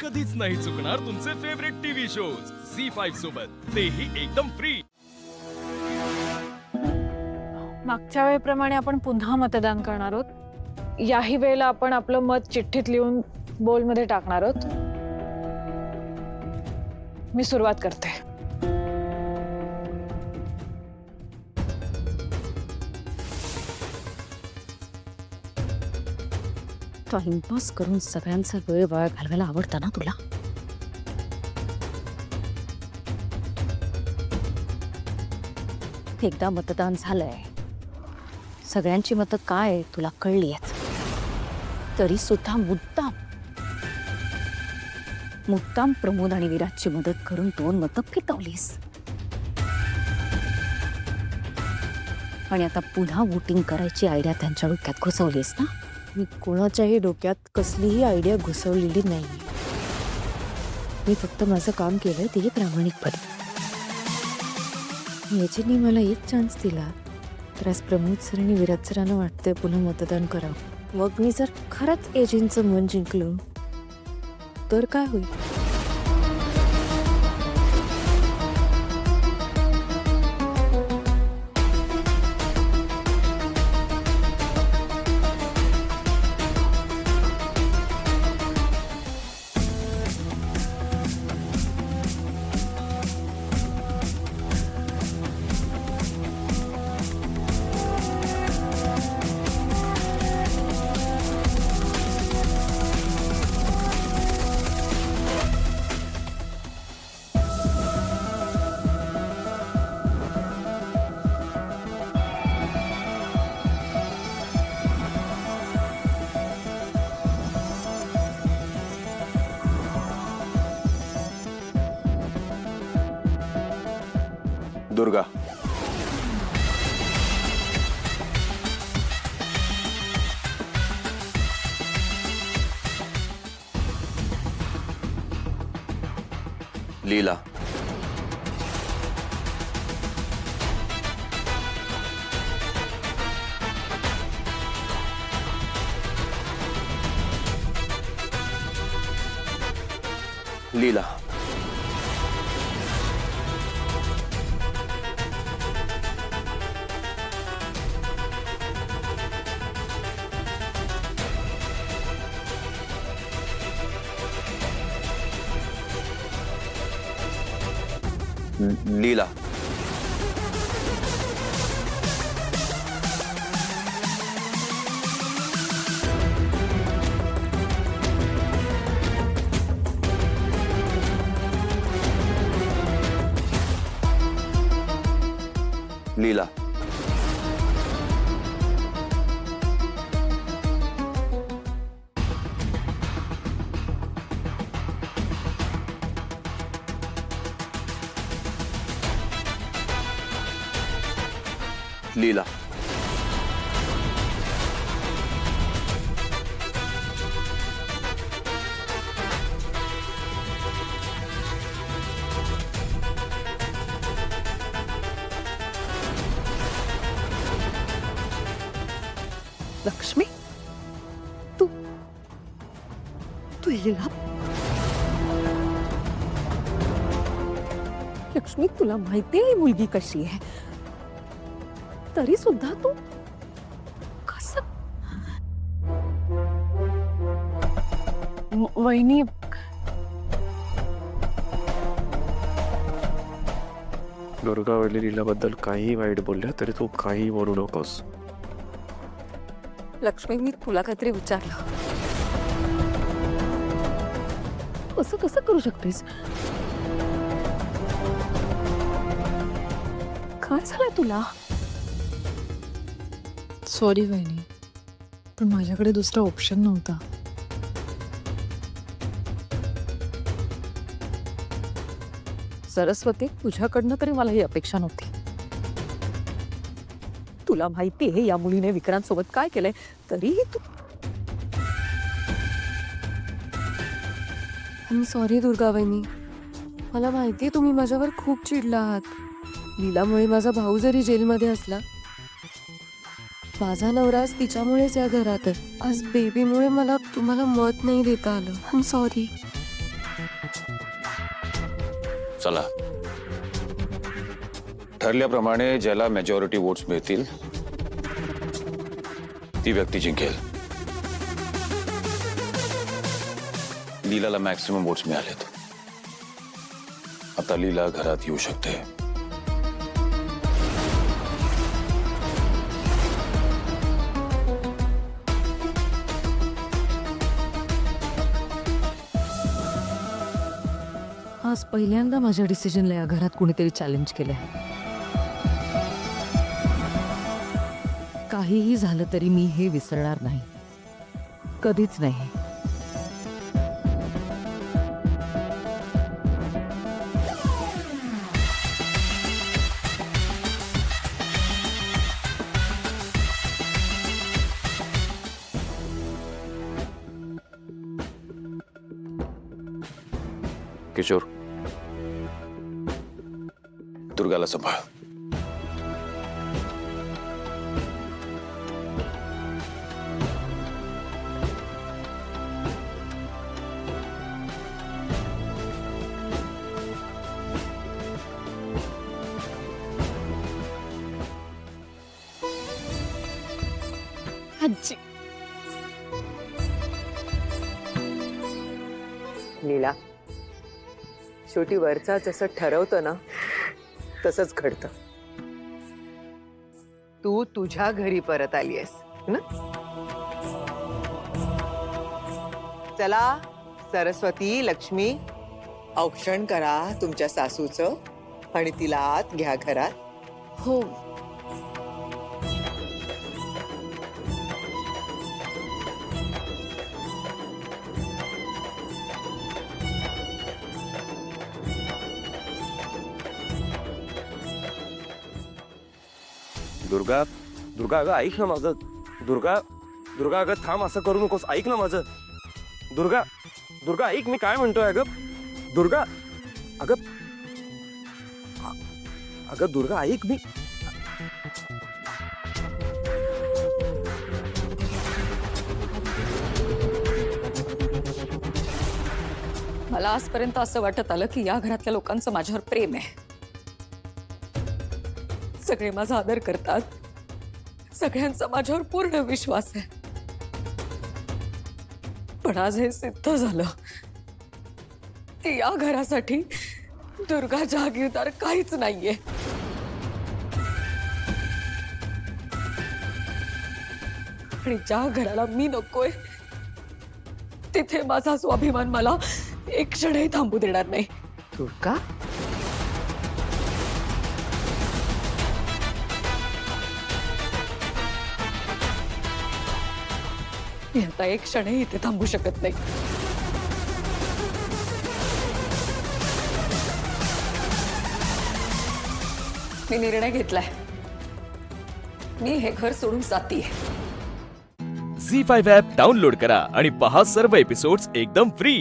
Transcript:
कधीच नाही चुकणार तुमचे favourite TV shows Zee five सोबत. तेही एकदम फ्री मागच्या वेळेप्रमाणे आपण पुन्हा मतदान करणार आहोत. याही वेळेला आपण आपलं मत चिठ्ठीत लिहून बोलमध्ये टाकणार आहोत. मी सुरुवात करते. टाइमपास करून सगळ्यांचा वेळ वाया घालवायला आवडता ना तुला? एकदा मतदान झालंय. सगळ्यांची मतं काय तुला कळली तरी सुद्धा मुद्दाम. मुद्दाम प्रमोद आणि विराजची मदत करून दोन मतं फितवलीस. आणि आता पुन्हा वोटिंग करायची आयडिया त्यांच्या डोक्यात घुसवलीस ना? मी कोणाच्याही डोक्यात कसलीही आयडिया घुसवलेली नाही मी फक्त माझं काम केलं तेही प्रामाणिकपणे. याच्यानी मला एक चान्स दिला. तर आज प्रमोद सर आणि विराज सरांना वाटतंय पुन्हा मतदान करावं. मग मी जर खरंच एजंटचं मन जिंकलो तर काय होईल? दुर्गा लीला लीला लीला लीला लीला। लक्ष्मी तू तू हिला लक्ष्मी तुला माहिती आहे मुलगी कशी आहे तरी सुद्धा तू? कस? वहिनी. दुर्गावली लीलाबद्दल काही वाईट बोलल्या तरी तू काही बोलू नकोस. लक्ष्मी मी तुला काहीतरी विचारलं. असं कसं करू शकतेस? काय झालंय तुला? सॉरी वहिनी. पण माझ्याकडे दुसरा ऑप्शन नव्हता. सरस्वती तुझ्याकडनं तरी मला ही अपेक्षा नव्हती. तुला माहिती आहे या मुलीने विक्रांत सोबत काय केलंय? तरीही तू आय सॉरी दुर्गा वहिनी. मला माहिती आहे तुम्ही माझ्यावर खूप चिडला आहात. लीलामुळे माझा भाऊ जरी जेलमध्ये असला माझा नवरा तिच्यामुळेच या घरात आहे. आज बेबीमुळे मला तुम्हाला मत नाही देता आलं. आय सॉरी चला. ठरल्याप्रमाणे ज्याला मेजॉरिटी वोट्स मिळतील ती व्यक्ती जिंकेल. लीलाला मॅक्सिमम वोट्स मिळालेत. आता लीला घरात येऊ शकते. आज पहिल्यांदा माझ्या डिसिजनला या घरात कुणीतरी चॅलेंज केलंय. काहीही झालं तरी मी हे विसरणार नाही. कधीच नाही. किशोर दुर्गाला सांभाळ. आजी. लीला शेवटी वरचा जसं ठरवतं ना तसंच घडतं. तू तुझ्या घरी परत आलीयस ना? चला सरस्वती लक्ष्मी औक्षण करा तुमच्या सासूचं आणि तिला आत घ्या घरात. हो. दुर्गा दुर्गा अगं ऐक ना माझं. दुर्गा दुर्गा अगं थांब असं करू नकोस. ऐक ना माझं. दुर्गा दुर्गा, ऐक, मी काय म्हणतोय अगं? दुर्गा, अगं, अ- अगं दुर्गा, ऐक मी. मला आजपर्यंत असं वाटत आलं की या घरातल्या लोकांचं माझ्यावर प्रेम आहे. सगळे माझा आदर करतात. सगळ्यांचा माझ्यावर पूर्ण विश्वास आहे. पण आज हे सिद्ध झालं. या घरासाठी दुर्गा जहागीरदार काहीच नाहीये. आणि ज्या घराला मी नकोय तिथे माझा स्वाभिमान मला एक क्षणही थांबू देणार नाही. दुर्गा? मी आता एक क्षणही इथे थांबू शकत नाही. मी निर्णय घेतलाय. मी हे घर सोडून जातीये. झी फाईव्ह ॲप डाउनलोड करा आणि पहा सर्व एपिसोड्स एकदम फ्री.